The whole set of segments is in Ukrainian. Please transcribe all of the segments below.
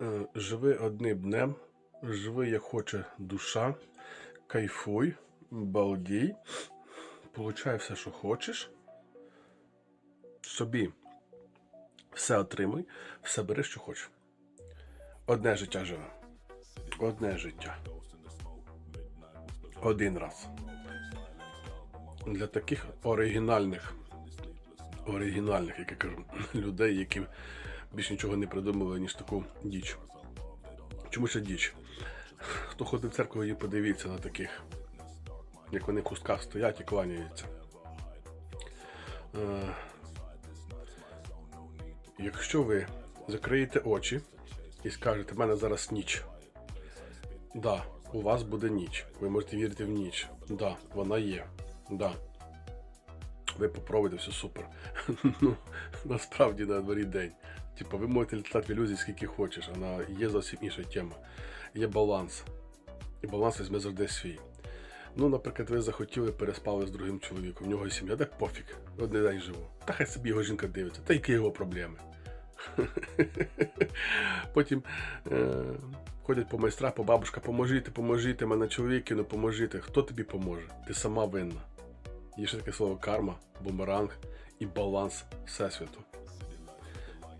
Е, Живи одним днем, живи як хоче душа, кайфуй, балдій, получай все, що хочеш. Собі все отримуй, все бери, що хочеш. Одне життя живе. Одне життя. Один раз. Для таких оригінальних, оригінальних, як я кажу, людей, які більш нічого не придумали, ніж таку діч. Чому ще діч? Хто ходить в церкву і подивіться на таких, як вони в кустках стоять і кланяються. Е, Якщо ви закриєте очі і скажете, в мене зараз ніч. Да, у вас буде ніч. Ви можете вірити в ніч. Да, вона є. Да. Ви попробуйте, все супер. ну, насправді на дворі день. Типа, ви можете літати в ілюзії скільки хочеш, вона є зовсім інша тема. Є баланс. І баланс візьме завжди свій. Ну, наприклад, ви захотіли, переспали з другим чоловіком, в нього є сім'я, так пофіг, один день живу. Та хай собі його жінка дивиться, та які його проблеми. Потім е, ходять по майстрах, по бабушка, поможіть, поможіть, мене чоловік кинув, поможіть. Хто тобі поможе? Ти сама винна. Є ще таке слово карма, бумеранг і баланс Всесвіту.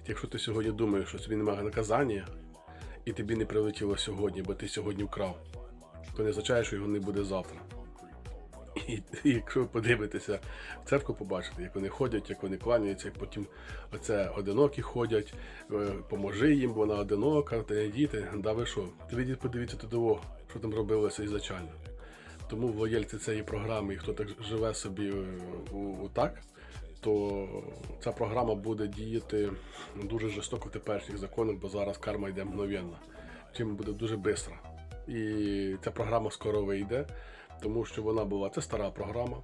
Якщо ти сьогодні думаєш, що тобі немає наказання, і тобі не прилетіло сьогодні, бо ти сьогодні вкрав, то не означає, що його не буде завтра. І, і якщо ви подивитеся в церкву, побачите, як вони ходять, як вони кланяються, як потім оце одинокі ходять, е, поможи їм, бо вона одинока, та діти. Да ви що? Ти відіть, подивіться туди, що там робилося ізначально. Тому в лояльці цієї програми, і хто так живе собі е, так, то ця програма буде діяти дуже жорстоко в теперішніх законах, бо зараз карма йде мгновенно. Чим буде дуже швидко. І ця програма скоро вийде, тому що вона була це стара програма.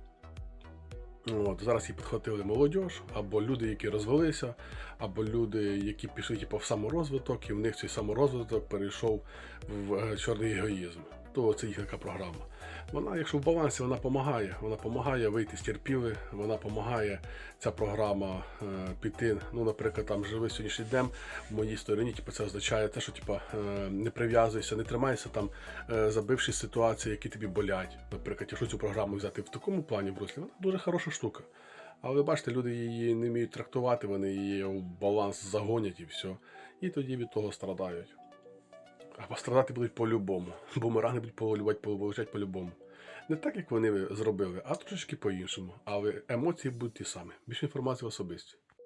От, зараз її підхватили молодь, або люди, які розвелися, або люди, які пішли типу, в саморозвиток, і в них цей саморозвиток перейшов в е, чорний егоїзм. То це їх така програма. Вона, якщо в балансі, вона допомагає. Вона допомагає вийти з терпіли, вона допомагає ця програма е, піти. Ну, наприклад, там живи сьогоднішній день в моїй стороні, типу, це означає те, що типу, е, не прив'язуйся, не тримайся там, е, забивши ситуації, які тобі болять. Наприклад, якщо цю програму взяти в такому плані в руслі, вона дуже хороша штука. Але бачите, люди її не вміють трактувати, вони її в баланс загонять і все. І тоді від того страдають. А пострадати будуть по-любому. Бумеранги будуть полювати, полежать по-любому. Не так, як вони зробили, а трошечки по-іншому. Але емоції будуть ті самі. Більше інформації особисті.